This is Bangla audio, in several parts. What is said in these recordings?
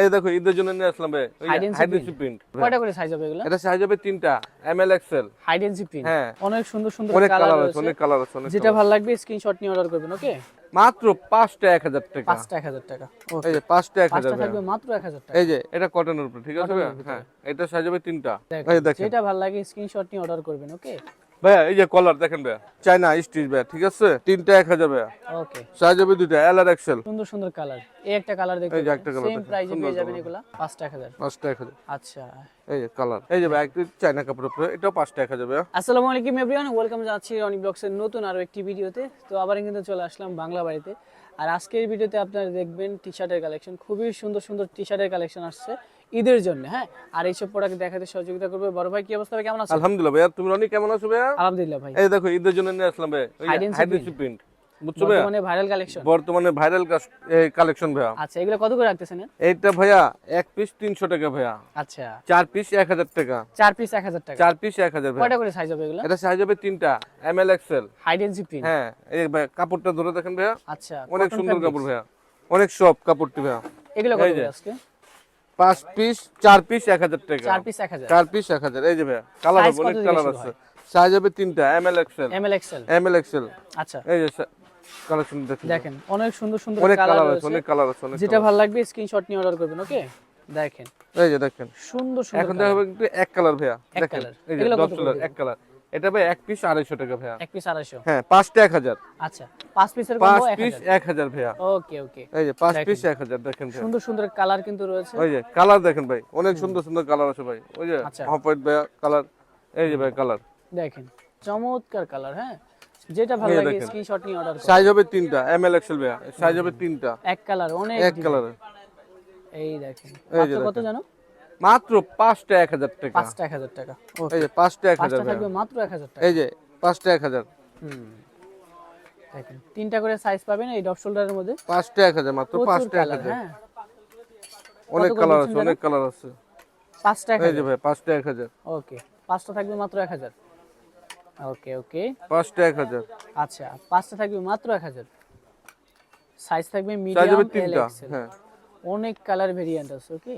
এই দেখো ঈদের জন্য নিয়ে আসলাম ভাই হাইডেন্সি প্রিন্ট কয়টা করে সাইজ হবে এগুলো? এটা সাইজ হবে তিনটা M L XL hide and print হ্যাঁ। অনেক সুন্দর সুন্দর কালার আছে অনেক কালার আছে অনেক যেটা ভালো লাগবে স্ক্রিনশট নিয়ে অর্ডার করবেন ওকে মাত্র পাঁচটা এক হাজার টাকা। পাঁচটা এক হাজার টাকা এই যে পাঁচটা এক হাজার পাঁচটা থাকবে মাত্র এক হাজার টাকা। এই যে এটা কটনের উপরে ঠিক আছে হ্যাঁ এটা সাইজ হবে তিনটা। এই দেখেন। যেটা ভালো লাগে স্ক্রিনশট নিয়ে অর্ডার করবেন ওকে ভাইয়া এই যে কলার দেখেন ভাইয়া। চাইনা স্টিচ ভাইয়া ঠিক আছে? তিনটা এক হাজার ভাইয়া ওকে সাইজ হবে দুইটা এল আর এক্সেল সুন্দর সুন্দর কালার এই একটা কালার দেখতে এই যে একটা colour সেম প্রাইসে পেয়ে যাবেন এগুলা পাঁচটা এক হাজার। পাঁচটা এক হাজার। আচ্ছা। এই যে কালার এই যে ভাই একটু চাইনা কাপড়ের উপরে এটাও পাঁচটা এক হাজার ভাইয়া। আসসালামু আলাইকুম এভরিওয়ান ওয়েলকাম জানাচ্ছি রনি ব্লগসের নতুন আরও একটি ভিডিওতে। তো আবার কিন্তু চলে আসলাম বাংলা বাড়িতে। আর আজকের ভিডিওতে আপনারা দেখবেন টি শার্টের কালেকশন খুবই সুন্দর সুন্দর টি শার্টের কালেকশন আসছে। ঈদের জন্য হ্যাঁ? আর এইসব প্রোডাক্ট দেখাতে সহযোগিতা করবে। বড় ভাই কি অবস্থা কেমন আছেন? আলহামদুলিল্লাহ ভাইয়া তুমি রনি কেমন আছো ভাইয়া? আলহামদুলিল্লাহ ভাই। এই দেখো ঈদের জন্য নিয়ে আসলাম ভাই seek প্রিন্ট বুঝছ ভাইয়া? বর্তমানে ভাইরাল কালেকশন বর্তমানে ভাইরাল কালেকশন ভাইয়া। আচ্ছা এগুলো কত করে রাখতেছেন? এইটা ভাইয়া এক পিস তিনশো টাকা ভাইয়া। আচ্ছা। চার পিস এক হাজার টাকা। চার পিস এক হাজার টাকা। চার পিস এক হাজার ভাইয়া। কয়টা করে সাইজ হবে এগুলো? এটা সাইজ হবে তিনটা M L XL hide and sick print হ্যাঁ এই ভাই কাপড়টা ধরে দেখেন ভাইয়া। আচ্ছা অনেক সুন্দর কাপড় ভাইয়া। অনেক সব কাপড়টি ভাইয়া। এগুলো কত করে আজকে? পাঁচ পিস চার পিস এক হাজার টাকা। চার পিস এক হাজার। চার পিস এক হাজার। এই যে ভাইয়া কালার হবে অনেক কালার আছে। সাইজ হবে তিনটা M L XL M L XL M L XL আচ্ছা। এই যে কালেকশন দেখেন। দেখেন অনেক সুন্দর সুন্দর অনেক কালার আছে অনেক কালার আছে অনেক যেটা ভালো লাগবে স্ক্রিনশট নিয়ে অর্ডার করবেন ওকে দেখেন। এই যে দেখেন। সুন্দর সুন্দর এখন দেখা হবে কিন্তু এক কালার ভাইয়া। এক দেখেন এই যে এগুলো দশ কত করে কালার এক কালার এটা ভাই এক পিস আড়াইশো টাকা ভাইয়া। এক পিস আড়াইশো? হ্যাঁ পাঁচটা এক হাজার। আচ্ছা পাঁচ পিসের পাঁচ পিস এক হাজার। ভাইয়া। ওকে ওকে। এই যে পাঁচ পিস এক হাজার দেখেন সুন্দর সুন্দর কালার কিন্তু রয়েছে। ওই যে কালার দেখেন ভাই অনেক সুন্দর সুন্দর কালার আছে ভাই। ওই যে আচ্ছা। অফ হোয়াইট ভাইয়া কালার এই যে ভাই কালার দেখেন চমৎকার কালার হ্যাঁ? যেটা ভালো লাগে স্ক্রিনশট নিয়ে অর্ডার করুন। সাইজ হবে তিনটা এম এল এক্সেল ভাইয়া। সাইজ হবে তিনটা। এক কালার অনেক এক কালার এই দেখেন। কত জানো? মাত্র পাঁচটা এক হাজার টাকা। পাঁচটা এক হাজার টাকা। এই যে পাঁচটা এক হাজার থাকবে মাত্র এক হাজার টাকা। এই যে পাঁচটা এক হাজার। হুম। তিনটা করে সাইজ পাবেন এই শোল্ডারের মধ্যে। পাঁচটা এক হাজার মাত্র পাঁচটা এক হাজার। হ্যাঁ। অনেক কালার আছে অনেক কালার আছে। পাঁচটা এক যে ভাই পাঁচটা এক হাজার। ওকে পাঁচটা থাকবে মাত্র এক হাজার। ওকে ওকে। পাঁচটা এক হাজার। আচ্ছা পাঁচটা থাকবে মাত্র এক হাজার। সাইজ থাকবে মিডিয়াম এল এক্সেল হ্যাঁ। অনেক কালার ভেরিয়েন্ট আছে ওকে?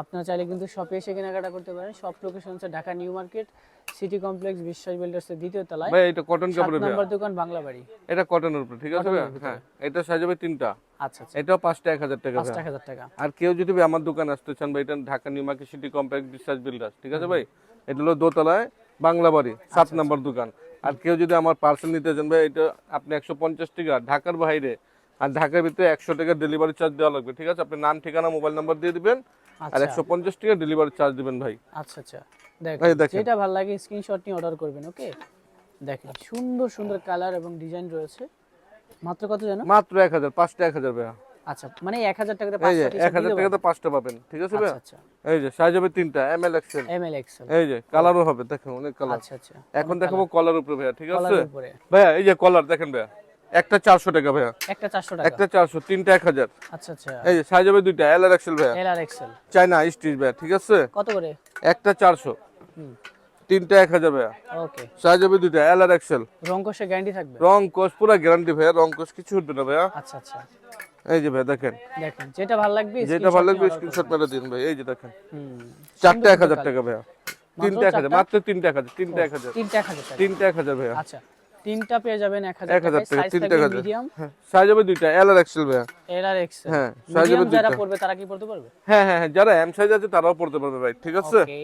আপনারা চাইলে কিন্তু শপে এসে কেনাকাটা করতে পারেন। শপ লোকেশন হচ্ছে Dhaka new market city complex Biswas বিল্ডার্সের দ্বিতীয় তলায়। ভাই এটা কটন কাপড়ের নম্বর দোকান বাংলা বাড়ি। এটা কটনের উপরে ঠিক আছে হ্যাঁ এটা সাইজ হবে তিনটা। আচ্ছা আচ্ছা। এটাও পাঁচটা এক হাজার টাকা পাঁচটা এক হাজার টাকা। আর কেউ যদি আমার দোকান আসতে চান ভাই এটা Dhaka new market city complex Biswas builders ঠিক আছে ভাই? এটা হলো দোতলায় বাংলা বাড়ি সাত নম্বর দোকান। আর কেউ যদি আমার পার্সেল নিতে চান ভাই এটা আপনি একশো পঞ্চাশ টাকা ঢাকার বাইরে আর ঢাকার ভিতরে একশো টাকা ডেলিভারি চার্জ দেওয়া লাগবে ঠিক আছে? আপনি নাম ঠিকানা মোবাইল নাম্বার দিয়ে দিবেন আর আচ্ছা। একশো পঞ্চাশ টাকা ডেলিভারি চার্জ দিবেন ভাই। আচ্ছা আচ্ছা। দেখেন। যেটা ভালো লাগে স্ক্রিনশট নিয়ে অর্ডার করবেন ওকে দেখেন সুন্দর সুন্দর কালার এবং ডিজাইন রয়েছে। মাত্র কত জানো মাত্র এক হাজার পাঁচটা এক হাজার ভাইয়া। আচ্ছা মানে এক হাজার টাকাতে এই যে পাঁচটা এক হাজার টাকাতে পাঁচটা পাবেন ঠিক আছে ভাইয়া? আচ্ছা এই যে সাইজ হবে তিনটা M L XL M L XL এই যে কালারও হবে দেখেন অনেক কালার আচ্ছা আচ্ছা। এখন দেখাবো কলার উপরে ভাইয়া ঠিক আছে? ভাইয়া এই যে কলার দেখেন ভাইয়া। একটা চারশো টাকা ভাইয়া। একটা চারশো টাকা। একটা চারশো তিনটা এক হাজার। আচ্ছা আচ্ছা। এই যে সাইজ হবে দুইটা এল আর এক্সেল ভাইয়া। এল আর এক্সেল চাইনা স্টিচ ভাইয়া ঠিক আছে? কত করে? একটা চারশো। হুম। তিনটা এক হাজার ভাইয়া। ওকে। সাইজ হবে দুইটা এল আর এক্সেল রং কষে গ্যারান্টি থাকবে? রং কোষ পুরো গ্যারান্টি ভাইয়া রং কোষ কিছু উঠবে না ভাইয়া। আচ্ছা আচ্ছা। এই যে ভাইয়া দেখেন। দেখেন যেটা ভালো লাগবে যেটা ভালো লাগবে স্ক্রিনশট মেরে দিন ভাই এই যে দেখেন। হুম। চারটা এক হাজার টাকা ভাইয়া। তিনটা এক হাজার চারটা? মাত্র তিনটা এক হাজার তিনটা এক হাজার। তিনটা এক হাজার টাকা। তিনটা এক হাজার ভাইয়া। আচ্ছা। তিনটা পেয়ে যাবেন এক হাজার এক হাজার টাকায়। টাকা সাইজ থাকবে মিডিয়াম হ্যাঁ সাইজ হবে দুইটা এল আর এক্সেল ভাইয়া। এল আর এক্সেল হ্যাঁ, size হবে মিডিয়াম যারা পড়বে তারা কি পড়তে পারবে? হ্যাঁ হ্যাঁ হ্যাঁ যারা এম সাইজ আছে তারাও পড়তে পারবে ভাই ঠিক আছে? ওকে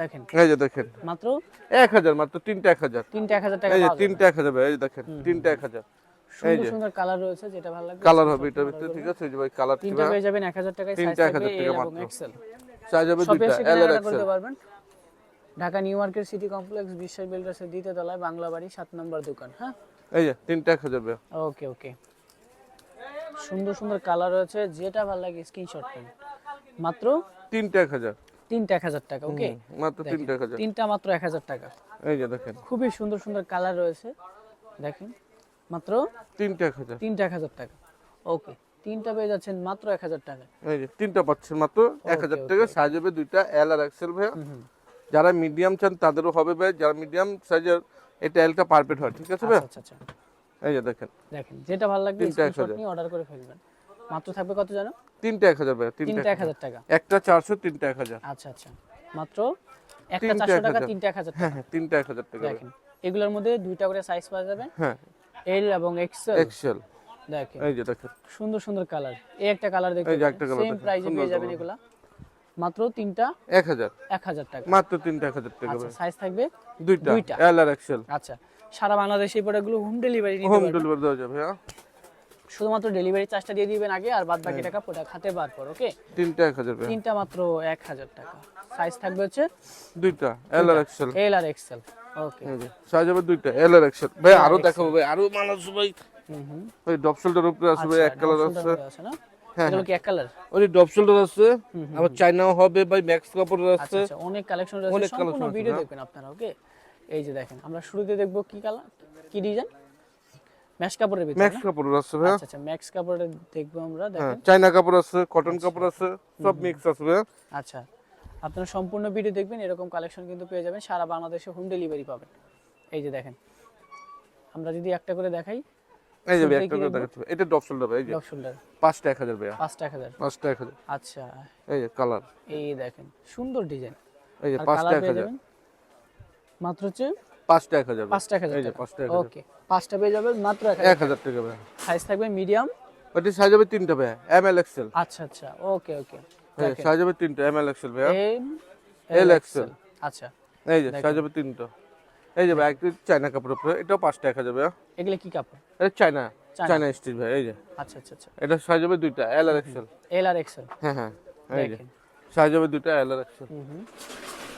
দেখেন। এই যে দেখেন। মাত্র? এক হাজার মাত্র তিনটা এক হাজার। তিনটা এক হাজার টাকা এই যে তিনটা এক হাজার ভাই এই যে দেখেন তিনটা এক হাজার। সুন্দর সুন্দর কালার রয়েছে যেটা ভালো লাগবে কালার হবে এটার ভিতরে ঠিক আছে? এই যে ভাই কালার তিনটা পেয়ে যাবেন এক হাজার টাকায় সাইজ থাকবে। এক্সেল সাইজ হবে দুইটা এল আর এক্সেল করতে পারবেন। Dhaka new market city complex Biswas বিল্ডার্সের দ্বিতীয় তলায় বাংলা বাড়ি সাত নম্বর দোকান হ্যাঁ? এই যে তিনটা এক হাজার ওকে ওকে। সুন্দর সুন্দর কালার রয়েছে যেটা ভালো লাগে স্ক্রিনশট করুন মাত্র? তিনটা এক হাজার। তিনটা এক হাজার টাকা ওকে? মাত্র তিনটা এক হাজার। তিনটা মাত্র এক হাজার টাকা। এই যে দেখেন। খুবই সুন্দর সুন্দর কালার রয়েছে। দেখেন মাত্র? তিনটা এক হাজার। তিনটা এক হাজার টাকা। ওকে তিনটা পেয়ে যাচ্ছেন মাত্র এক হাজার টাকা এই যে তিনটা পাচ্ছেন মাত্র এক হাজার টাকা। সাইজ হবে দুইটা এল আর এক্সেল ভাইয়া। যারা মিডিয়াম চান তাদেরও হবে ভাই যারা মিডিয়াম সাইজের এটা এলটা পারফেক্ট হয় ঠিক আছে ভাই? আচ্ছা আচ্ছা এই যে দেখেন। দেখেন যেটা ভালো লাগবে স্ক্রিনশট। নিয়ে অর্ডার করে ফেলবেন। মাত্র থাকবে কত জানো? তিনটা এক হাজার ভাইয়া তিনটা তিনটা এক হাজার টাকা। একটা চারশো তিনটা এক হাজার। আচ্ছা আচ্ছা। মাত্র একটা তিনটা চারশো এক টাকা হাজার। তিনটা এক হাজার হ্যাঁ টাকা। হ্যাঁ তিনটা এক হাজার টাকা দেখেন এগুলোর মধ্যে দুইটা করে সাইজ পাওয়া যাবে। হ্যাঁ। এল এবং এক্সেল এক্সেল দেখেন। এই যে দেখেন। সুন্দর সুন্দর কালার এই একটা কালার দেখতে এই যে একটা colour সেম প্রাইসে পেয়ে যাবেন এগুলা। মাত্র তিনটা এক হাজার। এক হাজার টাকা। মাত্র তিনটা এক হাজার টাকা আচ্ছা সাইজ থাকবে দুইটা। দুইটা। এল আর এক্সেল আচ্ছা সারা বাংলাদেশে এই প্রোডাক্টগুলো হোম ডেলিভারি নিতে হোম ডেলিভারি দেওয়া যাবে হ্যাঁ। শুধুমাত্র ডেলিভারি চার্জটা দিয়ে দিবেন আগে আর বাদ বাকি টাকা প্রোডাক্ট হাতে বার পর ওকে তিনটা এক হাজার তিনটা মাত্র এক হাজার টাকা। সাইজ থাকবে হচ্ছে দুইটা। এল আর এক্সেল এল আর এক্সেল ওকে সাইজ হবে দুইটা। এল আর এক্সেল ভাই আরও দেখাবো ভাই। আরও মাল আছে ভাই। হুম হুম। ভাই ডপ উপরে আছে ভাই এক কালার আছে। না? হ্যাঁ, এগুলো কি এক কালার? ওই ডপ শোল্ডার আছে আবার চাইনাও হবে ভাই ম্যাক্স কাপড়ের আচ্ছা আছে। অনেক কালেকশন রয়েছে সম্পূর্ণ ভিডিও। দেখবেন আপনারা ওকে এই যে দেখেন আমরা শুরুতে দেখব কি কালার কি ডিজাইন ম্যাশ কাপড়ের ভিতরে ম্যাক্স না? আছে ভাই ম্যাক্স কাপড়ের দেখব আমরা দেখেন। চাইনা কাপড় আছে কটন কাপড় আছে সব মিক্স আছে আচ্ছা আপনারা সম্পূর্ণ ভিডিও দেখবেন এরকম কালেকশন কিন্তু পেয়ে যাবেন সারা বাংলাদেশে হোম ডেলিভারি পাবেন। এই যে দেখেন আমরা যদি একটা করে দেখাই এই যে ভাই শুরুতে একটা কি করে দেখব? দেখাচ্ছি এটা ডপ শোল্ডার ভাই এই যে। ডক শোল্ডার পাঁচটা এক হাজার ভাইয়া। পাঁচটা এক হাজার? পাঁচটা এক হাজার। আচ্ছা। এই যে কালার এই দেখেন সুন্দর ডিজাইন এই যে আর পাঁচটা কালার এক পেয়ে হাজার। যাবেন? মাত্র হচ্ছে পাঁচটা এক হাজার ভাই। পাঁচটা এক হাজার এই যে টাকা। পাঁচটা এক হাজার। ওকে পাঁচটা পেয়ে যাবেন মাত্র এক হাজার এক হাজার টাকা ভাই সাইজ থাকবে মিডিয়াম ওটি সাইজ হবে তিনটা ভাই এম এল এক্সেল আচ্ছা আচ্ছা। ওকে ওকে। সাইজ হবে তিনটা এম এল এক্সেল ভাইয়া। এম এল এক্সেল আচ্ছা। এই যে সাইজ হবে তিনটা। এই যে ভাই চাইনা কাপড় উপরে। এটাও পাঁচটা এক হাজার এগুলো কি কাপড়? এটা চায়না। চাইনা স্টিচ ভাই এই যে। আচ্ছা আচ্ছা আচ্ছা। এটা সাইজ হবে দুইটা এল আর এক্সেল এল আর এক্সেল হ্যাঁ হ্যাঁ এই যে। সাইজ হবে দুইটা এল আর এক্সেল।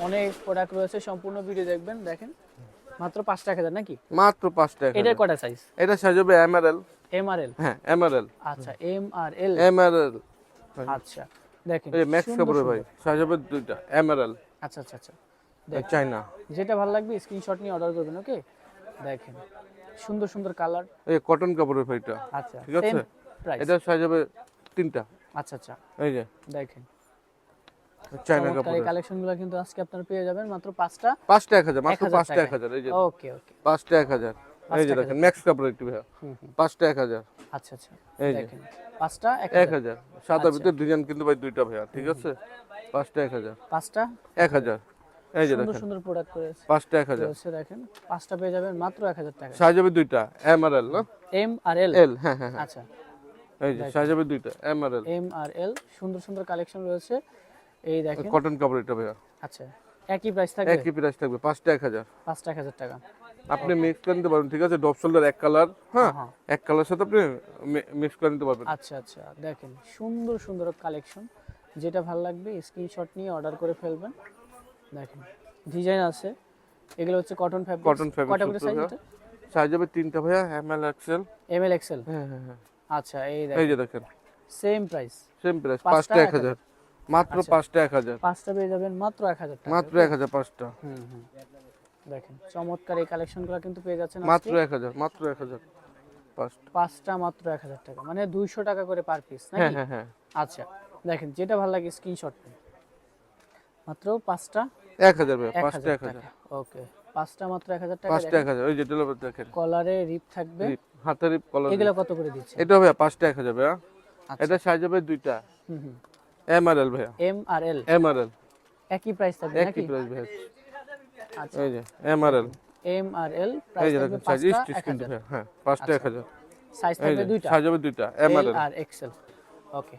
অনেক প্রোডাক্ট রয়েছে সম্পূর্ণ ভিডিও দেখবেন দেখেন। মাত্র পাঁচটা এক হাজার নাকি? মাত্র পাঁচটা এক এটার কটা সাইজ এটা সাইজ হবে এম আর এল এম আর এল হ্যাঁ এম আর এল আচ্ছা এম আর এল এম আর এল আচ্ছা দেখেন এই ম্যাক্স কাপড় ভাই। সাইজ হবে দুইটা এম আর এল আচ্ছা আচ্ছা আচ্ছা। চাইনা যেটা ভালো লাগবে স্ক্রিনশট নিয়ে অর্ডার করবেন ওকে দেখেন সুন্দর সুন্দর কালার এই কটন কাপড়ের ভাইটা আচ্ছা ঠিক আছে? এটা সাইজ হবে তিনটা। আচ্ছা আচ্ছা। এই যে। দেখেন। এই কাপড়ের। কালেকশনগুলো কিন্তু আজকে আপনারা পেয়ে যাবেন মাত্র পাঁচটা। পাঁচটা এক হাজার মাত্র 1000 পাঁচটা এক হাজার এই যে। ওকে ওকে পাঁচটা এক হাজার। এই যে দেখেন ম্যাক্স কাপড়ের একটু পাঁচটা এক হাজার। আচ্ছা আচ্ছা। এই যে। দেখেন পাঁচটা এক এক হাজার। হাজার সাদা ভিতরে ডিজাইন কিন্তু ভাই দুইটা ভাইয়া ঠিক আছে? পাঁচটা এক হাজার। পাঁচটা? এক হাজার। এই যে সুন্দর সুন্দর প্রোডাক্ট করেছে পাঁচটা এক হাজার। রয়েছে দেখেন। পাঁচটা পেয়ে যাবেন মাত্র এক হাজার টাকা। সাইজ হবে দুইটা এম আর এল না? এম আর এল এল হ্যাঁ হ্যাঁ হ্যাঁ। আচ্ছা। এই যে সাইজ হবে দুইটা এম আর এল এম আর এল সুন্দর সুন্দর কালেকশন রয়েছে। এই দেখেন। কটন কাপড় এটা ভাইয়া। আচ্ছা একই প্রাইস থাকবে? একই প্রাইস থাকবে পাঁচটা এক হাজার। পাঁচটা এক হাজার টাকা। আপনি মিক্স করে নিতে পারবেন ঠিক আছে? ডপ শোল্ডার এক কালার হ্যাঁ? হ্যাঁ। এক কালার সাথে আপনি মিক্স করে নিতে পারবেন। আচ্ছা আচ্ছা দেখেন। সুন্দর সুন্দর কালেকশন যেটা ভালো লাগবে স্ক্রিনশট নিয়ে অর্ডার করে ফেলবেন। দেখেন ডিজাইন আছে। এগুলো হচ্ছে কটন ফ্যাব্রিক Cotton fabric কটা করে সাইজ হ্যাঁ। সাইজ হবে তিনটা ভাইয়া M L XL M L XL হ্যাঁ হ্যাঁ হ্যাঁ। আচ্ছা এই দেখেন। এই যে দেখেন। সেম প্রাইস সেম প্রাইস পাঁচটা পাঁচটা এক এক হাজার। হাজার। মাত্র পাঁচটা এক হাজার। পাঁচটা পেয়ে যাবেন মাত্র এক হাজার টাকা। মাত্র এক হাজার পাঁচটা। হুম হুম। দেখেন চমৎকার এই কালেকশনগুলো কিন্তু পেয়ে যাচ্ছেন মাত্র আজকে এক হাজার মাত্র এক হাজার। পাঁচটা। পাঁচটা মাত্র এক হাজার টাকা। মানে দুইশো টাকা করে পার পিস হ্যাঁ নাকি? হ্যাঁ হ্যাঁ আচ্ছা দেখেন যেটা ভালো লাগে স্ক্রিনশট মাত্র পাঁচটা এক হাজার ভাইয়া পাঁচটা এক হাজার ওকে। পাঁচটা মাত্র এক হাজার টাকা পাঁচটা এক হাজার ওই যে ডেলিভারি দেখেন। কলারে রিপ থাকবে। রিপ, রিপ কলার এগুলো কত করে দিচ্ছে? এটা ভাইয়া পাঁচটা এক হাজার ভাইয়া। আচ্ছা। এটা সাইজ হবে দুইটা। এম আর এল ভাইয়া। এম আর এল এম আর এল একই প্রাইস থাকবে একই প্রাইস ভাইয়া। আচ্ছা। এই যে এম আর এল এম আর এল প্রাইস থাকবে পাঁচটা এক হাজার। হ্যাঁ পাঁচটা এক হাজার। সাইজ থাকবে দুইটা? সাইজ হবে দুইটা এম আর এল আর এক্সেল ওকে।